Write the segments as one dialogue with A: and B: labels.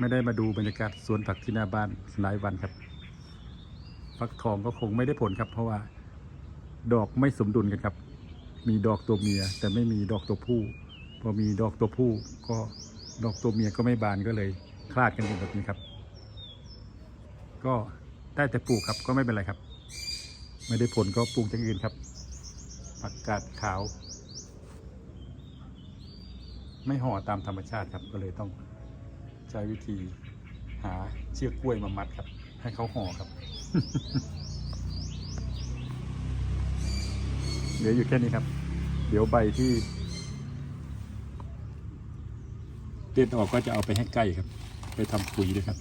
A: ไม่ได้มาดูบรรยากาศสวนผักที่หน้าบ้านหลายวันครับ ฟักทองก็คงไม่ได้ผลครับ เพราะว่า ดอกไม่สมดุลกันครับ มีดอกตัวเมีย แต่ไม่มีดอกตัวผู้ พอมีดอกตัวผู้ก็ดอกตัวเมียก็ไม่บานก็เลย คลาดกันอยู่แบบนี้ครับ ก็ได้แต่ปลูกครับก็ไม่เป็นไรครับ ไม่ได้ผลก็ปลูกอย่างอื่นครับ ผักกาดขาว ไม่ห่อตามธรรมชาติครับก็เลยต้อง ใช้วิธีหาเชือกกล้วยมามัดครับ ให้เขาห่อครับ เหลืออยู่แค่นี้ครับ เดี๋ยวใบที่เด็ดออกก็จะเอาไปให้ใกล้ครับ ไปทำปุ๋ยด้วยครับ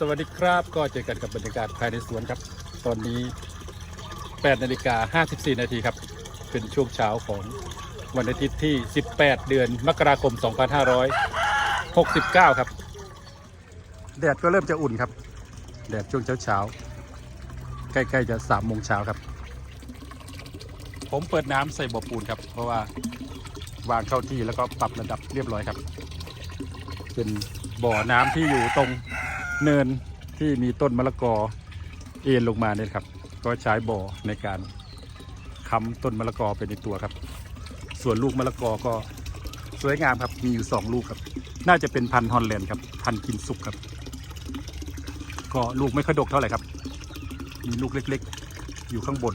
A: สวัสดีครับก็เจอกันกับบรรยากาศภายในสวนครับ ตอนนี้ 8นาฬิกา54 นาทีครับ เป็นช่วงเช้าของวันอาทิตย์ที่ 18 เดือนมกราคม 2569 ครับ แดดก็เริ่มจะอุ่นครับ แดดช่วงเช้าๆ ใกล้ๆ จะ3โมงเช้าครับ ผมเปิดน้ำใส่บ่อปูนครับ เพราะว่าวางเข้าที่แล้วก็ปรับระดับเรียบร้อยครับ เป็นบ่อน้ำที่อยู่ตรง เนินที่มีต้นมะละกอเอ็นลงมาเนี่ยครับ ก็ใช้บ่อในการค้ำต้นมะละกอไปในตัวครับ ส่วนลูกมะละกอก็สวยงามครับ มีอยู่สองลูกครับ น่าจะเป็นพันธุ์ฮอลแลนด์ครับ พันธุ์กินสุกครับ ก็ลูกไม่ค่อยดกเท่าไหร่ครับ มีลูกเล็กๆ อยู่ข้างบน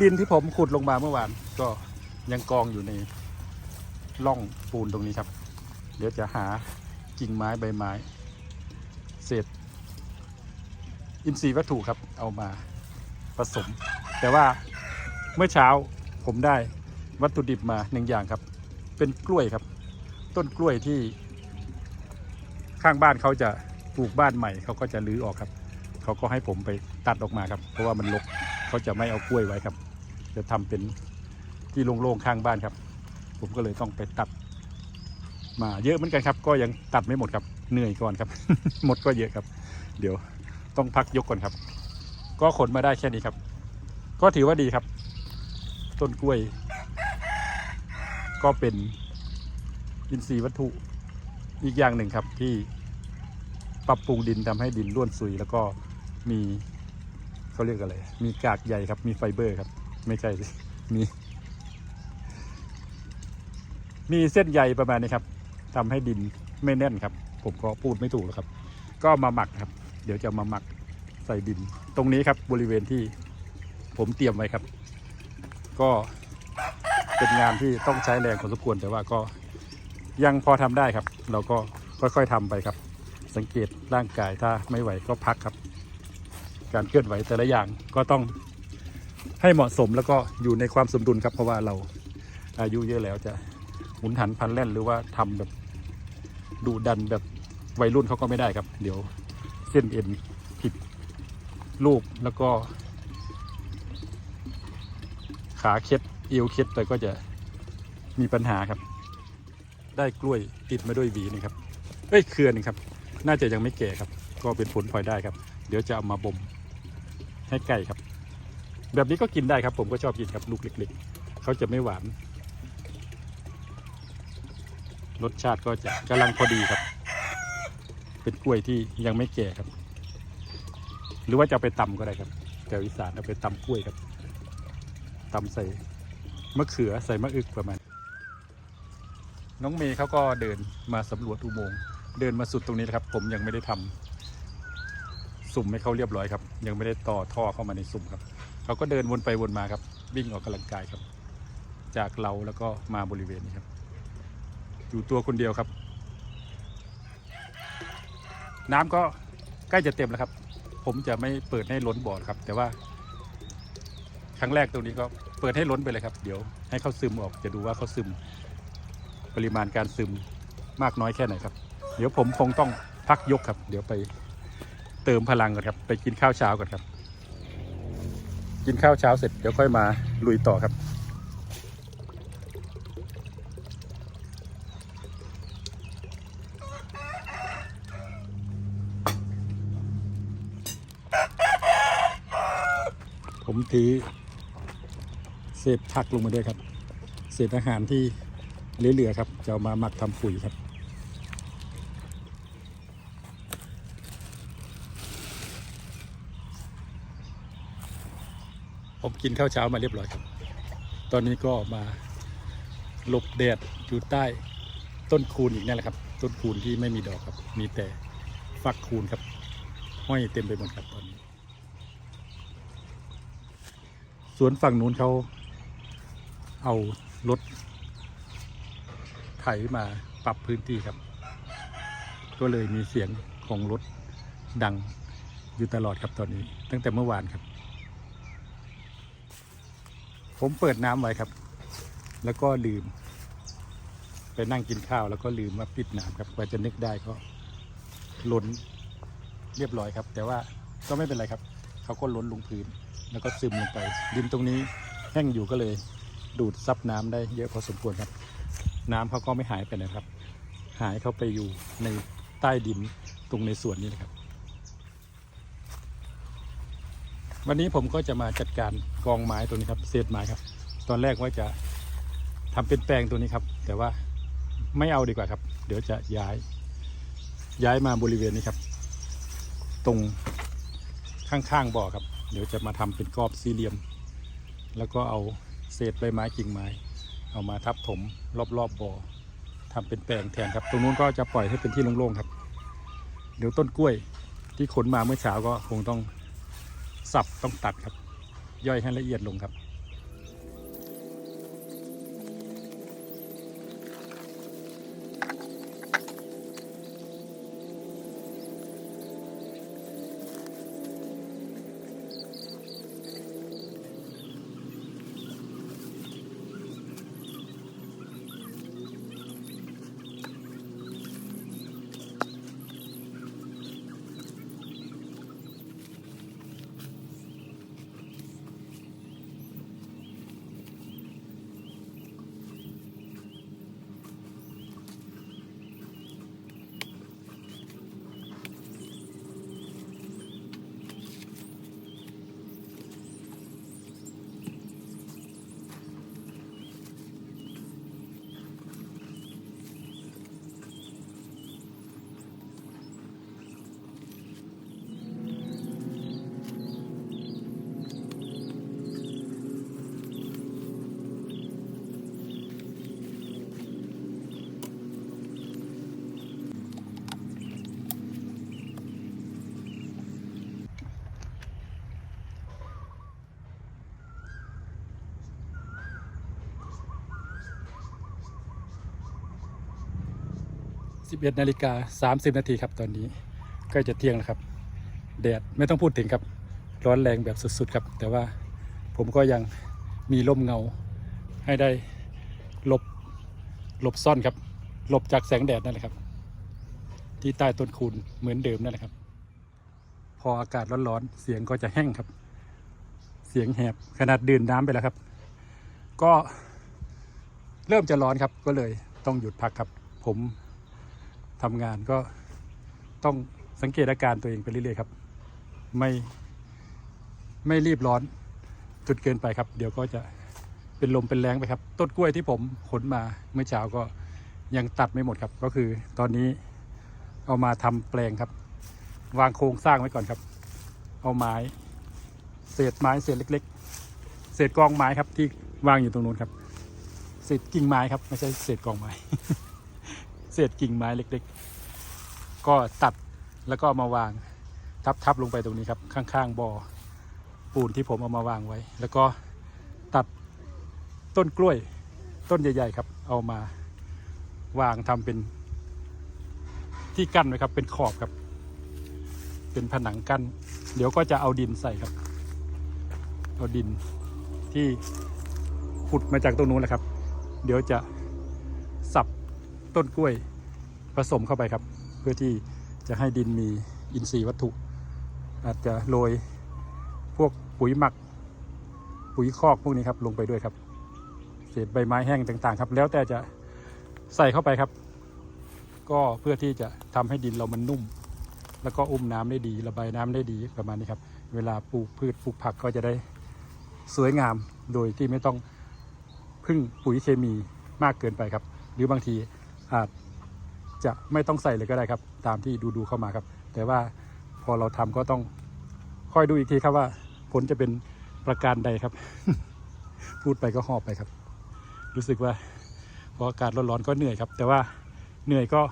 A: ดินที่ผมขุดลงมาเมื่อวาน ก็ยังกองอยู่ในร่องปูนตรงนี้ครับ เดี๋ยวจะหากิ่งไม้ใบไม้ เศษ อินทรีย์วัตถุครับเอามาผสม แต่ว่าเมื่อเช้าผมได้วัตถุดิบมาหนึ่งอย่างครับ เป็นกล้วยครับ ต้นกล้วยที่ ข้างบ้านเขาจะปลูกบ้านใหม่เขาก็จะรื้อออกครับ เขาก็ให้ผมไปตัดออกมาครับ เพราะว่ามันรกเขาจะไม่เอากล้วยไว้ครับ จะทำเป็นที่โล่งๆข้างบ้านครับ ผมก็เลยต้องไปตัด มาเยอะเหมือนกันครับ ก็ยังตัดไม่หมดครับเหนื่อยก่อนครับ หมดก็เยอะครับ เดี๋ยวต้องพักยกก่อนครับ ก็ขนมาได้แค่นี้ครับ ก็ถือว่าดีครับ ต้นกล้วย ก็เป็นอินทรีย์วัตถุอีกอย่างหนึ่งครับที่ปรับปรุงดินทำให้ดินร่วนซุย แล้วก็มีเขาเรียกอะไร มีกากใยครับ มีไฟเบอร์ครับ ไม่ใช่สิมี มีเส้นใยประมาณนี้ครับ ทำให้ดินไม่แน่นครับ ผมก็พูดไม่ถูกแล้วครับ ก็มาหมักครับ เดี๋ยวจะมาหมักใส่ดิน ตรงนี้ครับบริเวณที่ผมเตรียมไว้ครับ ก็เป็นงานที่ต้องใช้แรงพอสมควรแต่ว่าก็ยังพอทำได้ครับ เราก็ค่อยๆทำไปครับ สังเกตร่างกายถ้าไม่ไหวก็พักครับ การเคลื่อนไหวแต่ละอย่างก็ต้องให้เหมาะสมแล้วก็อยู่ในความสมดุลครับเพราะว่าเราอายุเยอะแล้วจะหมุนหันพลันแล่นหรือว่าทำแบบ ดูดันแบบวัยรุ่นเขาก็ไม่ได้ครับ เดี๋ยวเส้นเอ็นผิดรูปแล้วก็ ขาเคล็ดเอวเคล็ดไปก็จะมีปัญหาครับ ได้กล้วยติดมาด้วยหวีนี่ครับเอ้ยเครือหนึงครับ น่าจะยังไม่แก่ครับ ก็เป็นผลพลอยได้ครับ เดี๋ยวจะเอามาบ่มให้ไก่ครับ แบบนี้ก็กินได้ครับ ผมก็ชอบกินครับลูกเล็ก ๆเขาจะไม่หวาน รสชาติก็จะกำลังพอดีครับ เป็นกล้วยที่ยังไม่แก่ครับ หรือว่าจะไปตำก็ได้ครับแถวอีสานเอาไปตำกล้วยครับตำใส่มะเขือใส่มะอึกประมาณ น้องเมย์เขาก็เดินมาสำรวจอุโมงค์เดินมาสุดตรงนี้นะครับ ผมยังไม่ได้ทำสุ่มให้เขาเรียบร้อยครับ ยังไม่ได้ต่อท่อเข้ามาในสุ่มครับเขาก็เดินวนไปวนมาครับ วิ่งออกกำลังกายครับ จากเราแล้วก็มาบริเวณนี้ครับ อยู่ตัวคนเดียวครับ น้ำก็ใกล้จะเต็มแล้วครับ ผมจะไม่เปิดให้ล้นบ่อครับ แต่ว่าครั้งแรกตรงนี้ก็เปิดให้ล้นไปเลยครับ เดี๋ยวให้เขาซึมออกจะดูว่าเขาซึมปริมาณการซึมมากน้อยแค่ไหนครับ เดี๋ยวผมคงต้องพักยกครับ เดี๋ยวไปเติมพลังก่อนครับ ไปกินข้าวเช้าก่อนครับ กินข้าวเช้าเสร็จเดี๋ยวค่อยมาลุยต่อครับ ผมถือเศษผักลงมาด้วยครับ เศษอาหารที่เหลือๆครับ จะเอามาหมักทำปุ๋ยครับผมกินข้าวเช้ามาเรียบร้อยครับ ตอนนี้ก็มาหลบแดดอยู่ใต้ต้นคูนอีกนั่นแหละครับ ต้นคูนที่ไม่มีดอกครับ มีแต่ฟักคูนครับ ห้อยเต็มไปหมดครับตอนนี้ สวนฝั่งนู้นเขาเอารถไถมาปรับพื้นที่ครับ ก็เลยมีเสียงของรถดังอยู่ตลอดครับตอนนี้ ตั้งแต่เมื่อวานครับ ผมเปิดน้ำไว้ครับ แล้วก็ลืม ไปนั่งกินข้าวแล้วก็ลืมว่าปิดน้ำครับกว่าจะนึกได้ก็ล้นเรียบร้อยครับ แต่ว่าก็ไม่เป็นไรครับ เขาก็ล้นลงพื้น แล้วก็ซึมลงไป ดินตรงนี้แห้งอยู่ก็เลยดูดซับน้ำได้เยอะพอสมควรครับ น้ำเขาก็ไม่หายไปนะครับ หายเข้าไปอยู่ในใต้ดินตรงในส่วนนี้นะครับ วันนี้ผมก็จะมาจัดการกองไม้ตัวนี้ครับ เศษไม้ครับ ตอนแรกว่าจะทำเป็นแปลงตัวนี้ครับ แต่ว่าไม่เอาดีกว่าครับ เดี๋ยวจะย้าย ย้ายมาบริเวณนี้ครับ ตรงข้างๆบ่อครับ เดี๋ยวจะมาทำเป็นกรอบสี่เหลี่ยม แล้วก็เอาเศษใบไม้กิ่งไม้ เอามาทับถมรอบๆบบ่อทำเป็นแปลงแทนครับ ตรงนู้นก็จะปล่อยให้เป็นที่โล่งๆครับ เดี๋ยวต้นกล้วยที่ขนมาเมื่อเช้าก็คงต้องสับต้องตัดครับ ย่อยให้ละเอียดลงครับ 11นาฬิกา30 นาทีครับตอนนี้ใกล้จะเที่ยงแล้วครับ แดดไม่ต้องพูดถึงครับ ร้อนแรงแบบสุดๆครับ แต่ว่าผมก็ยังมีร่มเงาให้ได้หลบหลบซ่อนครับ หลบจากแสงแดดนั่นแหละครับ ที่ใต้ต้นคูนเหมือนเดิมนั่นแหละครับ พออากาศร้อนๆเสียงก็จะแห้งครับ เสียงแหบขนาดดื่นน้ำไปแล้วครับ ก็เริ่มจะร้อนครับก็เลยต้องหยุดพักครับ ผม ทำงานก็ต้องสังเกตอาการตัวเองไปเรื่อยๆครับ ไม่ไม่รีบร้อนจนเกินไปครับ เดี๋ยวก็จะเป็นลมเป็นแรงไปครับ ต้นกล้วยที่ผมขนมาเมื่อเช้าก็ยังตัดไม่หมดครับ ก็คือตอนนี้เอามาทำแปลงครับ วางโครงสร้างไว้ก่อนครับ เอาไม้ เศษไม้เศษเล็ก ๆ เศษกองไม้ครับที่วางอยู่ตรงนู้นครับ เศษกิ่งไม้ครับ ไม่ใช่เศษกองไม้ เศษกิ่งไม้เล็ก ๆ ก็ตัดแล้วก็มาวางทับๆลงไปตรงนี้ครับ ข้างๆบ่อปูนที่ผมเอามาวางไว้ แล้วก็ตัดต้นกล้วยต้นใหญ่ ๆ ครับ เอามาวางทำเป็นที่กั้นไว้ครับ เป็นขอบครับ เป็นผนังกั้น เดี๋ยวก็จะเอาดินใส่ครับ เอาดินที่ขุดมาจากตรงนู้นแหละครับ เดี๋ยวจะ ต้นกล้วยผสมเข้าไปครับ เพื่อที่จะให้ดินมีอินทรีย์วัตถุ อาจจะโรยพวกปุ๋ยหมัก ปุ๋ยคอกพวกนี้ครับลงไปด้วยครับ เศษใบไม้แห้งต่างๆ ครับ แล้วแต่จะใส่เข้าไปครับ ก็เพื่อที่จะทำให้ดินเรามันนุ่ม แล้วก็อุ้มน้ำได้ดี ระบายน้ำได้ดีประมาณนี้ครับ เวลาปลูกพืชปลูกผักก็จะได้สวยงามโดยที่ไม่ต้องพึ่งปุ๋ยเคมีมากเกินไปครับ หรือบางที อาจจะไม่ต้องใส่เลยก็ได้ครับ ตามที่ดูดูๆเข้ามาครับ แต่ว่าพอเราทำก็ต้องค่อยดูอีกทีครับว่าผลจะเป็นประการใดครับ พูดไปก็หอบไปครับ รู้สึกว่าพออากาศร้อนๆก็เหนื่อยครับ แต่ว่าเหนื่อยก็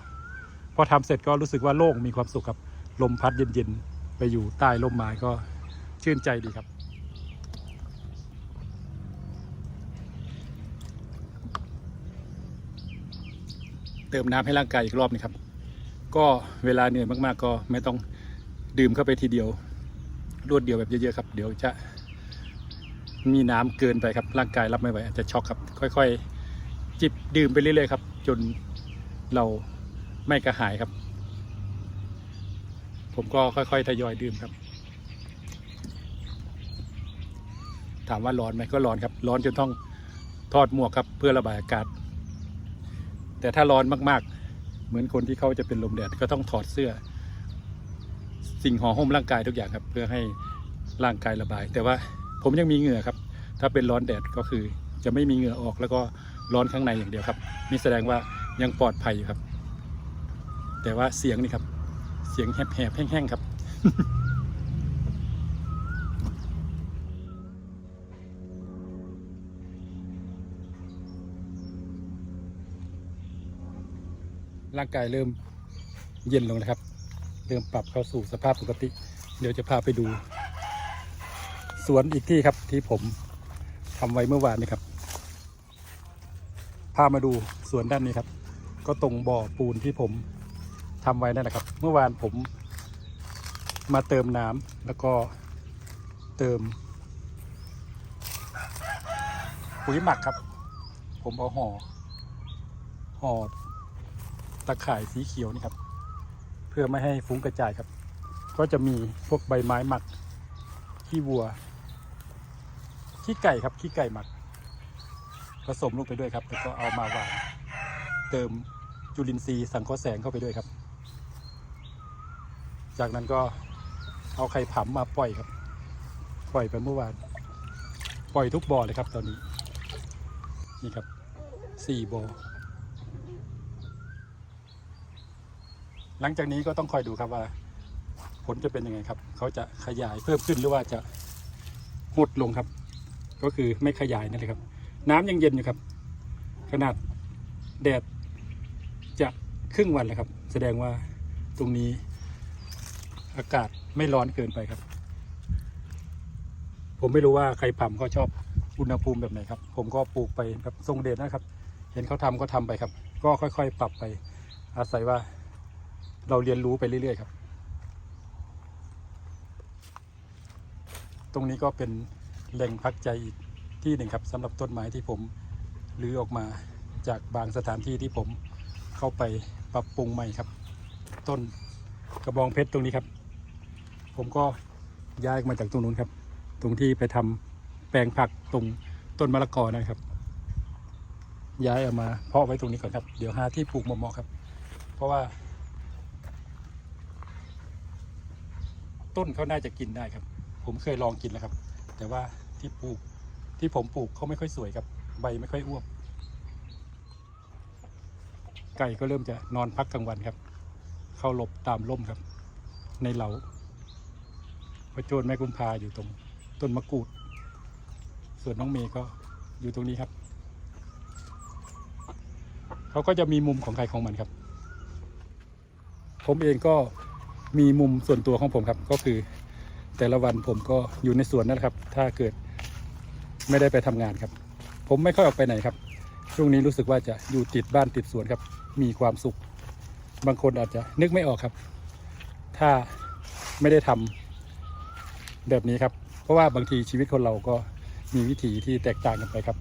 A: พอทำเสร็จก็รู้สึกว่าโล่งมีความสุขครับ ลมพัดเย็นๆไปอยู่ใต้ร่มไม้ก็ชื่นใจดีครับ เติมน้ำให้ร่างกายอีกรอบนึงครับ ก็เวลาเหนื่อยมากๆ ก็ไม่ต้องดื่มเข้าไปทีเดียวรวดเดียวแบบเยอะๆครับ เดี๋ยวจะมีน้ำเกินไปครับ ร่างกายรับไม่ไหวอาจจะช็อกครับ ค่อย ๆ จิบดื่มไปเรื่อยๆครับ จนเราไม่กระหายครับ ผมก็ค่อยๆทยอยดื่มครับ ถามว่าร้อนไหมก็ร้อนครับ ร้อนจนต้องทอดหมวกครับ เพื่อระบายอากาศ แต่ถ้าร้อนมากๆ เหมือนคนที่เขาจะเป็นลมแดดก็ต้องถอดเสื้อ สิ่งห่อหุ้มร่างกายทุกอย่างครับ เพื่อให้ร่างกายระบาย แต่ว่าผมยังมีเหงื่อครับ ถ้าเป็นร้อนแดดก็คือจะไม่มีเหงื่อออกแล้วก็ร้อนข้างในอย่างเดียวครับนี่แสดงว่ายังปลอดภัยอยู่ครับ แต่ว่าเสียงนี่ครับ เสียงแหบๆแห้งๆครับ ร่างกายเริ่มเย็นลงนะครับ เริ่มปรับเข้าสู่สภาพปกติ เดี๋ยวจะพาไปดู สวนอีกที่ครับที่ผมทำไว้เมื่อวานนี้ครับ พามาดูสวนด้านนี้ครับ ก็ตรงบ่อปูนที่ผมทำไว้นั่นแหละครับ เมื่อวานผมมาเติมน้ำแล้วก็เติมปุ๋ยหมักครับ ผมเอาห่อห่อ ตะข่ายสีเขียวนี่ครับ เพื่อไม่ให้ฟุ้งกระจายครับ ก็จะมีพวกใบไม้หมักขี้วัวขี้ไก่ครับขี้ไก่หมัก ผสมลงไปด้วยครับ แล้วก็เอามาวางเติมจุลินทรีย์สังเคราะห์แสงเข้าไปด้วยครับ จากนั้นก็เอาไข่ผำมาปล่อยครับ ปล่อยไปเมื่อวาน ปล่อยทุกบ่อเลยครับตอนนี้ นี่ครับสี่บ่อ หลังจากนี้ก็ต้องคอยดูครับว่า ผลจะเป็นยังไงครับ เขาจะขยายเพิ่มขึ้นหรือว่าจะหดลงครับ ก็คือไม่ขยายนั่นเลยครับ น้ำยังเย็นอยู่ครับ ขนาดแดดจะครึ่งวันแล้วครับ แสดงว่าตรงนี้อากาศไม่ร้อนเกินไปครับ ผมไม่รู้ว่าใครผำเขาชอบอุณหภูมิแบบไหนครับ ผมก็ปลูกไปแบบทรงเดชนะครับ เห็นเขาทำก็ทำไปครับ ก็ค่อย ๆ ปรับไป อาศัยว่า เราเรียนรู้ไปเรื่อย ๆ ครับ ตรงนี้ก็เป็นแหล่งพักใจอีกที่หนึ่งครับสำหรับต้นไม้ที่ผมรื้อออกมาจากบางสถานที่ที่ผมเข้าไปปรับปรุงใหม่ครับ ต้นกระบองเพชรตรงนี้ครับ ผมก็ย้ายมาจากตรงนู้นครับ ตรงที่ไปทำแปลงผักตรงต้นมะละกอนะครับ ย้ายเอามาเพาะไว้ตรงนี้ก่อนครับ เดี๋ยวหาที่ปลูกเหมาะๆครับ เพราะว่า ต้นเขาน่าจะกินได้ครับ ผมเคยลองกินแล้วครับ แต่ว่าที่ปลูกที่ผมปลูกเขาไม่ค่อยสวยครับ ใบไม่ค่อยอ้วบไก่ก็เริ่มจะนอนพักกลางวันครับ เข้าหลบตามร่มครับ ในเหลาพระโจนแม่กุมพาอยู่ตรงต้นมะกรูด ส่วนน้องเมย์ก็อยู่ตรงนี้ครับ เขาก็จะมีมุมของใครของมันครับ ผมเองก็ มีมุมส่วนตัวของผมครับ ก็คือแต่ละวันผมก็อยู่ในสวนนั่นแหละครับ ถ้าเกิดไม่ได้ไปทำงานครับ ผมไม่ค่อยออกไปไหนครับ ช่วงนี้รู้สึกว่าจะอยู่ติดบ้านติดสวนครับ มีความสุข บางคนอาจจะนึกไม่ออกครับ ถ้าไม่ได้ทำแบบนี้ครับ เพราะว่าบางทีชีวิตคนเราก็มีวิถีที่แตกต่างกันไปครับ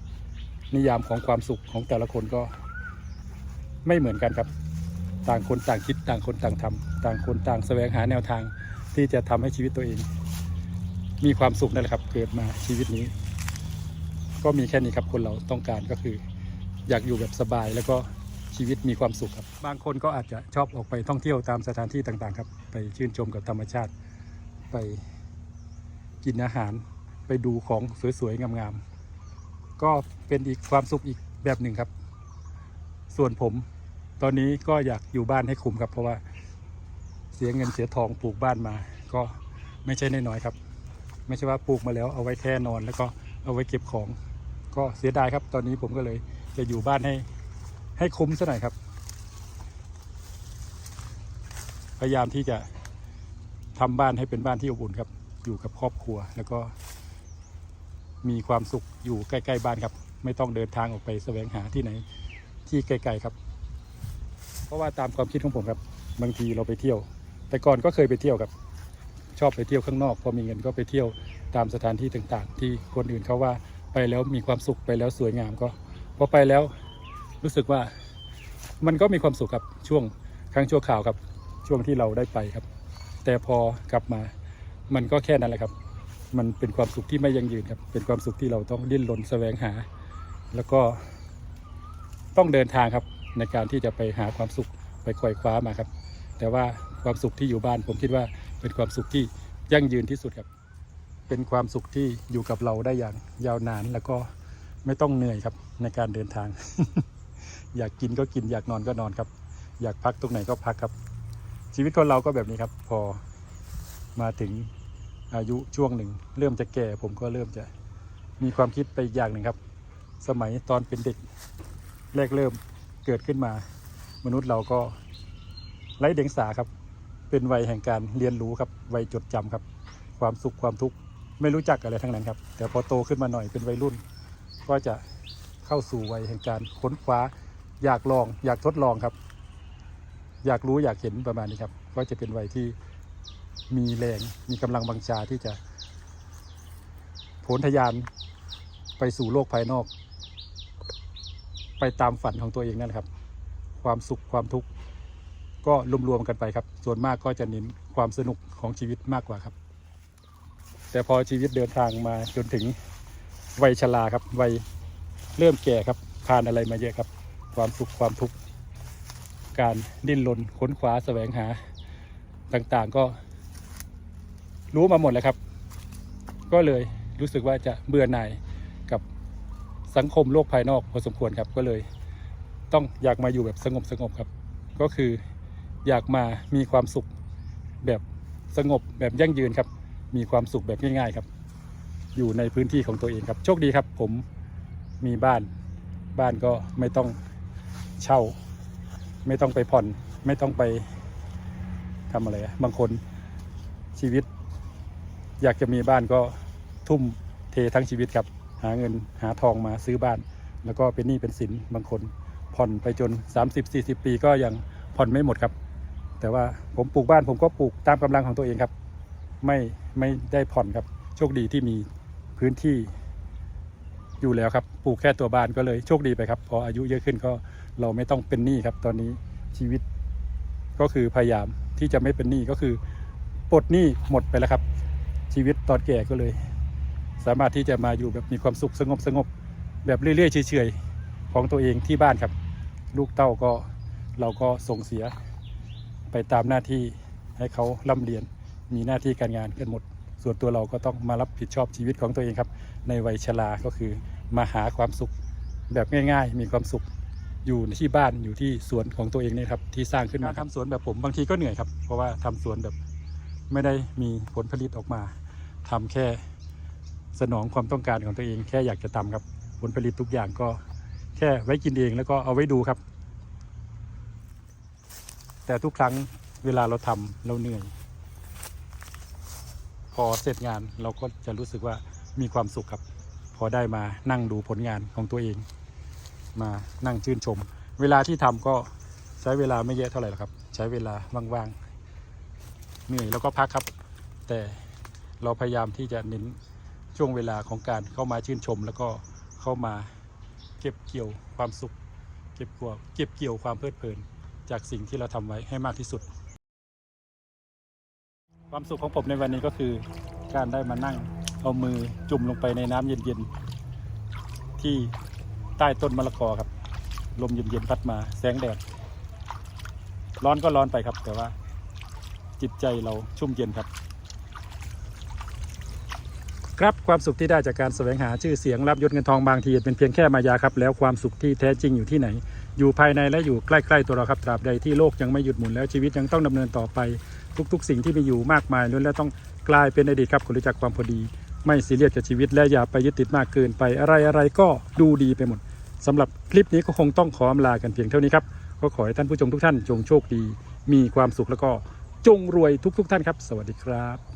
A: นิยามของความสุขของแต่ละคนก็ไม่เหมือนกันครับ ต่างคนต่างคิดต่างคนต่างทำต่างคนต่างแสวงหาแนวทางที่จะทำให้ชีวิตตัวเอง มีความสุขนั่นแหละครับเกิดมาชีวิตนี้ ก็มีแค่นี้ครับคนเราต้องการก็คือ อยากอยู่แบบสบายแล้วก็ชีวิตมีความสุขครับ บางคนก็อาจจะชอบออกไปท่องเที่ยวตามสถานที่ต่างๆ ครับ ไปชื่นชมกับธรรมชาติ ไปกินอาหาร ไปดูของสวยๆงามๆก็เป็นอีกความสุขอีกแบบหนึ่งครับ ส่วนผม ตอนนี้ก็อยากอยู่บ้านให้คุ้มครับ เพราะว่าเสียเงินเสียทองปลูกบ้านมา ก็ไม่ใช่น้อยๆครับ ไม่ใช่ว่าปลูกมาแล้วเอาไว้แค่นอน แล้วก็เอาไว้เก็บของ ก็เสียดายครับ ตอนนี้ผมก็เลยจะอยู่บ้านให้ให้คุ้มซะหน่อยครับ พยายามที่จะทำบ้านให้เป็นบ้านที่อบอุ่นครับ อยู่กับครอบครัวแล้วก็ มีความสุขอยู่ใกล้ ๆ บ้านครับ ไม่ต้องเดินทางออกไปแสวงหาที่ไหนที่ไกลๆครับ ราะว่าตามความคิดของผมครับบางทีเราไปเที่ยว แต่ก่อนก็เคยไปเที่ยวครับ ชอบไปเที่ยวข้างนอกพอมีเงินก็ไปเที่ยวตามสถานที่ต่างๆ ที่คนอื่นเขาว่าไปแล้วมีความสุขไปแล้วสวยงามก็พอไปแล้วรู้สึกว่ามันก็มีความสุขครับช่วงครั้งชั่วข่าวครับช่วงที่เราได้ไปครับ แต่พอกลับมามันก็แค่นั้นแหละครับ มันเป็นความสุขที่ไม่ยั่งยืนครับ เป็นความสุขที่เราต้องดิ้นรนแสวงหา แล้วก็ต้องเดินทางครับ ในการที่จะไปหาความสุขไปคอยคว้ามาครับ แต่ว่าความสุขที่อยู่บ้านผมคิดว่าเป็นความสุขที่ยั่งยืนที่สุดครับ เป็นความสุขที่อยู่กับเราได้อย่างยาวนานแล้วก็ไม่ต้องเหนื่อยครับในการเดินทาง อยากกินก็กินอยากนอนก็นอนครับ อยากพักตรงไหนก็พักครับ ชีวิตคนเราก็แบบนี้ครับ พอมาถึงอายุช่วงหนึ่ง เริ่มจะแก่ผมก็เริ่มจะมีความคิดไปอีกอย่างหนึ่งครับ สมัยตอนเป็นเด็กแรกเริ่ม เกิดขึ้นมา มนุษย์เราก็ไร้เดียงสาครับ เป็นวัยแห่งการเรียนรู้ครับวัยจดจำครับ ความสุขความทุกข์ไม่รู้จักอะไรทั้งนั้นครับ แต่พอโตขึ้นมาหน่อยเป็นวัยรุ่น ก็จะเข้าสู่วัยแห่งการค้นคว้า อยากลอง อยากทดลองครับ อยากรู้อยากเห็นประมาณนี้ครับ ก็จะเป็นวัยที่มีแรงมีกำลังบังชาที่จะโผนทะยานไปสู่โลกภายนอก ไปตามฝันของตัวเองนั่นแหละครับ ความสุขความทุกข์ก็รวมๆกันไปครับ ส่วนมากก็จะเน้นความสนุกของชีวิตมากกว่าครับ แต่พอชีวิตเดินทางมาจนถึงวัยชราครับวัยเริ่มแก่ครับผ่านอะไรมาเยอะครับ ความสุขความทุกข์การดิ้นรนค้นคว้าแสวงหาต่างๆ ก็รู้มาหมดแล้วครับ ก็เลยรู้สึกว่าจะเบื่อหน่าย สังคมโลกภายนอกพอสมควรครับก็เลย ต้องอยากมาอยู่แบบสงบสงบครับ ก็คืออยากมามีความสุขแบบสงบแบบยั่งยืนครับ มีความสุขแบบง่ายๆครับ อยู่ในพื้นที่ของตัวเองครับ โชคดีครับ ผมมีบ้าน บ้านก็ไม่ต้องเช่า ไม่ต้องไปผ่อน ไม่ต้องไปทำอะไรบางคนชีวิต อยากจะมีบ้านก็ทุ่มเททั้งชีวิตครับ หาเงินหาทองมาซื้อบ้าน แล้วก็เป็นหนี้เป็นสินบางคน ผ่อนไปจน 30-40 ปีก็ยังผ่อนไม่หมดครับ แต่ว่าผมปลูกบ้านผมก็ปลูกตามกำลังของตัวเองครับ ไม่ไม่ได้ผ่อนครับ โชคดีที่มีพื้นที่อยู่แล้วครับปลูกแค่ตัวบ้านก็เลยโชคดีไปครับ พออายุเยอะขึ้นก็เราไม่ต้องเป็นหนี้ครับ ตอนนี้ชีวิตก็คือพยายามที่จะไม่เป็นหนี้ก็คือปลดหนี้หมดไปแล้วครับ ชีวิตตอนแก่ก็เลย สามารถที่จะมาอยู่แบบมีความสุขสงบสงบแบบเรื่อยๆเฉยๆของตัวเองที่บ้านครับ ลูกเต้าก็เราก็ส่งเสีย ไปตามหน้าที่ให้เขาร่ำเรียนมีหน้าที่การงานกันหมด ส่วนตัวเราก็ต้องมารับผิดชอบชีวิตของตัวเองครับ ในวัยชราก็คือมาหาความสุขแบบง่าย ๆ มีความสุขอยู่ที่บ้านอยู่ที่สวนของตัวเองนี่ครับที่สร้างขึ้นมาทำสวนแบบผมบางทีก็เหนื่อยครับ เพราะว่าทำสวนแบบไม่ได้มีผลผลิตออกมาทำแค่ สนองความต้องการของตัวเองแค่อยากจะทำครับ ผลผลิตทุกอย่างก็แค่ไว้กินเองแล้วก็เอาไว้ดูครับ แต่ทุกครั้งเวลาเราทำเราเหนื่อย พอเสร็จงานเราก็จะรู้สึกว่ามีความสุขครับ พอได้มานั่งดูผลงานของตัวเอง มานั่งชื่นชม เวลาที่ทำก็ใช้เวลาไม่เยอะเท่าไหร่หรอกครับ ใช้เวลาว่างๆเหนื่อยแล้วก็พักครับ แต่เราพยายามที่จะเน้น ช่วงเวลาของการเข้ามาชื่นชม แล้วก็เข้ามาเก็บเกี่ยวความสุข เก็บเกี่ยวเก็บเกี่ยวความเพลิดเพลิน จากสิ่งที่เราทำไว้ให้มากที่สุด ความสุขของผมในวันนี้ก็คือการได้มานั่งเอามือจุ่มลงไปในน้ำเย็นๆที่ใต้ต้นมะละกอครับ ลมเย็นๆพัดมาแสงแดด ร้อนก็ร้อนไปครับ แต่ว่าจิตใจเราชุ่มเย็นครับ ครับความสุขที่ได้จากการแสวงหาชื่อเสียงรับยศเงินทองบางทีเป็นเพียงแค่มายาครับ แล้วความสุขที่แท้จริงอยู่ที่ไหน อยู่ภายในและอยู่ใกล้ๆตัวเราครับตราบใดที่โลกยังไม่หยุดหมุนแล้วชีวิตยังต้องดำเนินต่อไป ทุกๆ สิ่งที่มีอยู่มากมายล้วนแล้วต้องกลายเป็นอดีตครับคุณรู้จักความพอดี ไม่ซีเรียสกับชีวิตและอย่าไปยึดติดมากเกินไปอะไรอะไรก็ดูดีไปหมดสำหรับคลิปนี้ก็คงต้องขออำลากันเพียงเท่านี้ครับก็ขอให้ท่านผู้ชมทุกท่านจงโชคดี มีความสุขแล้วก็จงรวยทุกๆท่านครับ สวัสดีครับ